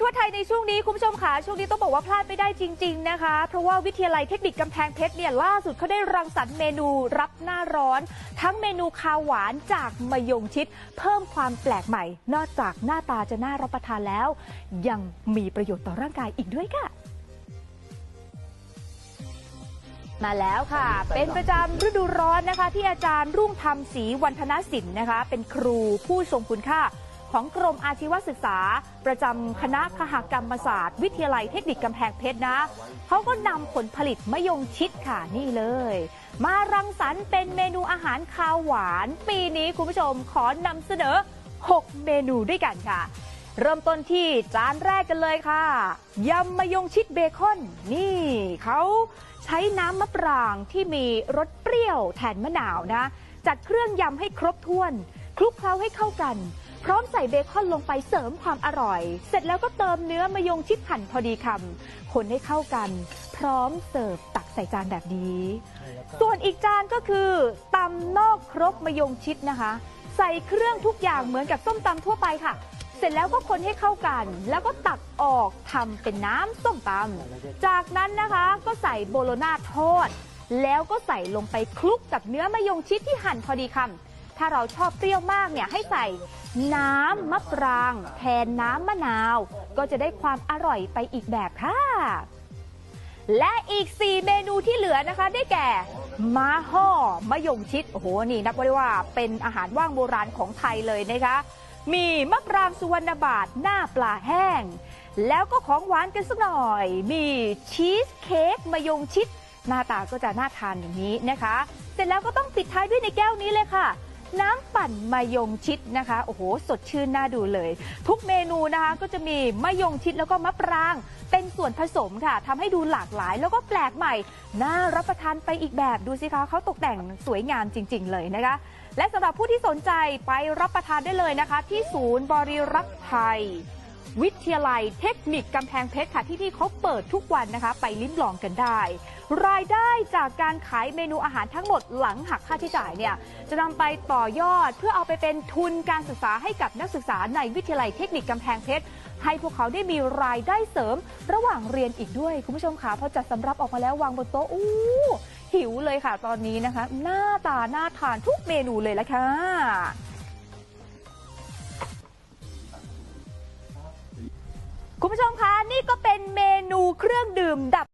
ทั่วไทยในช่วงนี้คุณผู้ชมค่ะช่วงนี้ต้องบอกว่าพลาดไม่ได้จริง ๆนะคะ เพราะว่าวิทยาลัยเทคนิคกำแพงเพชรเนี่ยล่าสุดเขาได้รังสรรค์เมนูรับหน้าร้อน ทั้งเมนูคาวหวานจากมะยงชิด เพิ่มความแปลกใหม่ นอกจากหน้าตาจะน่ารับประทานแล้ว ยังมีประโยชน์ต่อร่างกายอีกด้วยค่ะมาแล้วค่ะ เป็นประจำฤดูร้อนนะคะ ที่อาจารย์รุ่งธรรมศรีวันธนสินนะคะ เป็นครูผู้ทรงคุณค่า ของกรมอาชีวศึกษา ประจำคณะคหกรรมศาสตร์ วิทยาลัยเทคนิคกำแพงเพชรนะเขาก็นำผลผลิตมะยงชิดค่ะนี่เลย มารังสรรค์เป็นเมนูอาหารคาวหวาน ปีนี้คุณผู้ชมขอนำเสนอ 6 เมนูด้วยกันค่ะ เริ่มต้นที่จานแรกกันเลยค่ะยำมะยงชิดเบคอน นี่เขาใช้น้ำมะปรางที่มีรสเปรี้ยวแทนมะนาวนะ จัดเครื่องยำให้ครบถ้วน คลุกเคล้าให้เข้ากัน พร้อมใส่เบคอนลงไปเสริมความอร่อย เสร็จแล้วก็เติมเนื้อมะยงชิดหั่นพอดีคำคนให้เข้ากัน พร้อมเสิร์ฟตักใส่จานแบบนี้ ส่วนอีกจานก็คือตำนอกครกมะยงชิดนะคะ ใส่เครื่องทุกอย่างเหมือนกับส้มตำทั่วไปค่ะเสร็จแล้วก็คนให้เข้ากัน แล้วก็ตักออกทำเป็นน้ำส้มตำจากนั้นนะคะก็ใส่โบโลนาทอด แล้วก็ใส่ลงไปคลุกกับเนื้อมะยงชิดที่หั่นพอดีคำ ถ้าเราชอบเปรี้ยวมากเนี่ยให้ใส่น้ำมะปราง แทนน้ำมะนาว ก็จะได้ความอร่อยไปอีกแบบค่ะ และอีก 4 เมนูที่เหลือนะคะ ได้แก่ม้าห่อมะยงชิด โอ้โห นี่นับว่าเป็นอาหารว่างโบราณของไทยเลยนะคะ มีมะปรางสุวรรณบาทหน้าปลาแห้ง แล้วก็ของหวานกันสักหน่อย มีชีสเค้กมะยงชิด หน้าตาก็จะน่าทานอย่างนี้นะคะ เสร็จแล้วก็ต้องปิดท้ายด้วยในแก้วนี้เลยค่ะ น้ำปั่นมะยงชิดนะคะ โอ้โห สดชื่นน่าดูเลย ทุกเมนูนะคะก็จะมีมะยงชิดแล้วก็มะปราง เป็นส่วนผสมค่ะทำให้ดูหลากหลายแล้วก็แปลกใหม่ น่ารับประทานไปอีกแบบดูสิคะเขาตกแต่งสวยงามจริง ๆ เลยนะคะ และสำหรับผู้ที่สนใจไปรับประทานได้เลยนะคะ ที่ศูนย์บริรักษ์ไทยวิทยาลัยเทคนิคกำแพงเพชรค่ะที่นี่เขาเปิดทุกวันนะคะ ไปลิ้มลองกันได้ รายได้จากการขายเมนูอาหารทั้งหมดหลังหักค่าใช้จ่ายเนี่ยจะนำไปต่อยอดเพื่อเอาไปเป็นทุนการศึกษาให้กับนักศึกษาในวิทยาลัยเทคนิคกำแพงเพชรให้พวกเขาได้มีรายได้เสริมระหว่างเรียนอีกด้วย คุณผู้ชมคะพอจัดสำรับออกมาแล้ววางบนโต๊ะอู้หิวเลยค่ะตอนนี้นะคะ หน้าตาน่าทานทุกเมนูเลยละค่ะคุณผู้ชมคะนี่ก็เป็นเมนูเครื่องดื่มดับ